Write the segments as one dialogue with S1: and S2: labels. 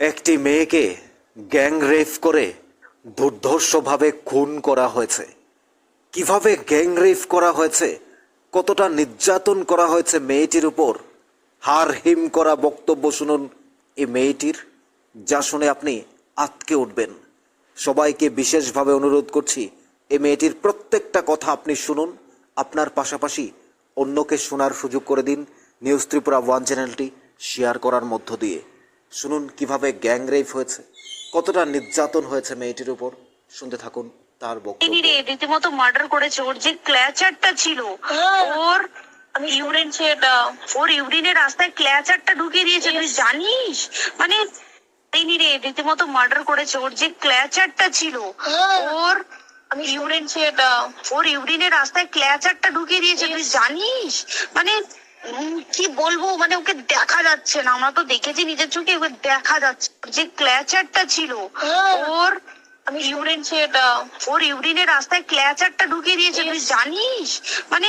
S1: একটি মেয়েকে gang rape করে দুর্ধর্ষভাবে খুন করা হয়েছে। কীভাবে গ্যাং রেপ করা হয়েছে, কতটা নির্যাতন করা হয়েছে মেয়েটির উপর, হার হিম করা বক্তব্য শুনুন এই মেয়েটির, যা শুনে আপনি আতকে উঠবেন। সবাইকে বিশেষভাবে অনুরোধ করছি, এই মেয়েটির প্রত্যেকটা কথা আপনি শুনুন, আপনার পাশাপাশি অন্যকে শোনার সুযোগ করে দিন, নিউজ ত্রিপুরা ওয়ান চ্যানেলটি শেয়ার করার মধ্য দিয়ে। শুনুন কীভাবে গ্যাং রেপ হয়েছে। কতটা নির্যাতন হয়েছে মেয়েটির উপর। শুনতে থাকুন তার বক্তব্য।
S2: তিনি রে রীতিমতো মার্ডার করেছে। ওর যে ক্ল্যাচারটা ছিল ওর
S3: আমি ইউরিন এটা
S2: ওর ইউরিনের রাস্তায় ক্ল্যাচারটা ঢুকিয়ে দিয়েছে। তুই জানিস? মানে তিনি রে রীতিমতো মার্ডার করেছে। ওর যে ক্ল্যাচারটা ছিল ওর
S3: আমি ইউরিন এটা
S2: ওর ইউরিনের রাস্তায় ক্ল্যাচারটা ঢুকিয়ে দিয়েছে। তুই জানিস? মানে কি বলব মানে ওকে দেখা যাচ্ছে না। আমরা তো দেখেছি নিজের চোখে ওকে দেখা যাচ্ছে যে ক্ল্যাচারটা ছিল ওর
S3: আমি ইউরিন এটা।
S2: ওর ইউরিনের রাস্তায় ক্ল্যাচারটা ঢুকিয়ে দিয়েছে তুই জানিস? মানে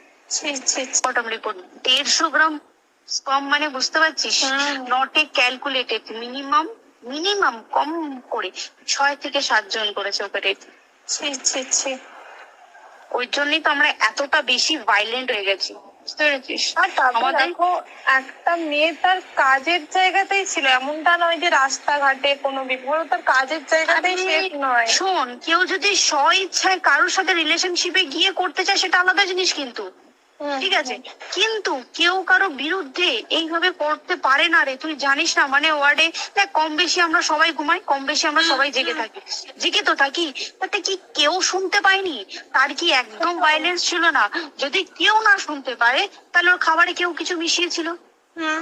S2: বটম রিপোর্ট দেড়শো গ্রাম স্পাম মানে বুঝতে পারছিস। Not a calculated minimum minimum কম করে ছয় থেকে সাতজন করেছে ওকে রেট। ওই জন্যই তো আমরা এতটা বেশি ভাইলেন্ট হয়ে গেছি। বুঝতে পেরেছিস?
S3: দেখো একটা মেয়ে তার কাজের জায়গাতেই ছিল। এমনটা নয় যে রাস্তাঘাটে কোনো বিপদ তার কাজের জায়গাতেই
S2: আরে,
S3: নয়।
S2: শোন কেউ যদি স্ব ইচ্ছায় কারোর সাথে রিলেশনশিপে গিয়ে করতে চায় সেটা আলাদা জিনিস কিন্তু। ঠিক আছে। কিন্তু কেউ কারও বিরুদ্ধে এইভাবে করতে পারে না রে। তুই জানিস না মানে ওয়ার্ডে দেখ কম বেশি আমরা সবাই ঘুমাই কম বেশি আমরা সবাই জেগে থাকি। জেগে তো থাকি তাতে কি কেউ শুনতে পায়নি? তার কি একদম ভাইলেন্স ছিল না? যদি কেউ না শুনতে পারে তাহলে ওর খাবারে কেউ কিছু মিশিয়েছিল?
S3: হুম,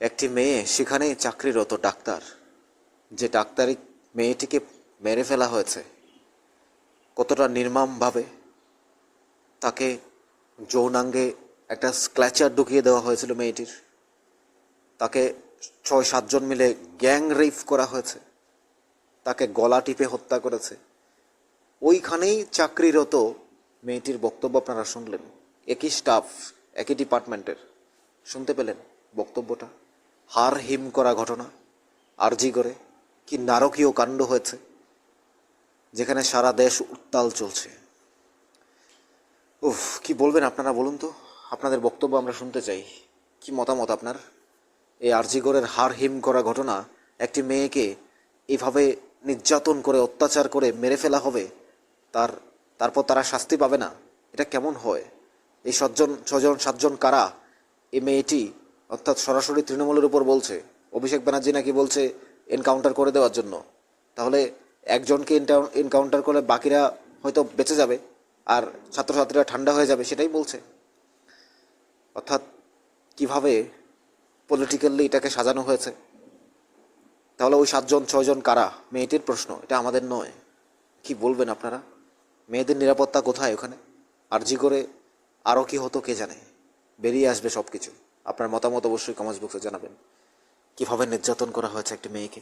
S1: একটি মেয়ে সেখানে চাকরিরত ডাক্তার। যে ডাক্তারি মেয়েটিকে মেরে ফেলা হয়েছে, কতটা নির্মমভাবে তাকে যৌনাঙ্গে একটা স্ক্ল্যাচার ঢুকিয়ে দেওয়া হয়েছিল মেয়েটির। তাকে ছয়, সাতজন মিলে গ্যাং রেপ করা হয়েছে। তাকে গলা টিপে হত্যা করেছে। ওইখানেই চাকরিরত মেয়েটির বক্তব্য আপনারা শুনলেন। একই স্টাফ একই ডিপার্টমেন্টের শুনতে পেলেন বক্তব্যটা? হার হিম করা ঘটনা, আরজি করে কি নারকীয় কাণ্ড হয়েছে, যেখানে সারা দেশ উত্তাল চলছে। উফ, কি বলবেন আপনারা বলুন তো? আপনাদের বক্তব্য আমরা শুনতে চাই। কি মতামত আপনার? এই আরজিগড়ের হার হিম করা ঘটনা একটি মেয়েকে এইভাবে নির্যাতন করে, অত্যাচার করে মেরে ফেলা হবে, তার, তারপর তারা শাস্তি পাবে না? এটা কেমন হয়? এই সজ্জন, ছজন, সাতজন কারা এই মেয়েটি অর্থাৎ সরাসরি তৃণমূলের উপর বলছে। অভিষেক ব্যানার্জি নাকি বলছে এনকাউন্টার করে দেওয়ার জন্য। তাহলে একজনকে এনকাউন্টার করলে বাকিরা হয়তো বেঁচে যাবে আর ছাত্রছাত্রীরা ঠান্ডা হয়ে যাবে সেটাই বলছে। অর্থাৎ কীভাবে পলিটিক্যালি এটাকে সাজানো হয়েছে? তাহলে ওই সাতজন, ছয়জন কারা? মেয়েটির প্রশ্ন, এটা আমাদের নয়। কি বলবেন আপনারা? মেয়েদের নিরাপত্তা কোথায় ওখানে? আরজি করে আরও কি হতো কে জানে? বেরিয়ে আসবে সব কিছু আপনার মতামত অবশ্যই কমেন্টস বক্সে জানাবেন। কীভাবে নির্যাতন করা হয়েছে একটি মেয়েকে?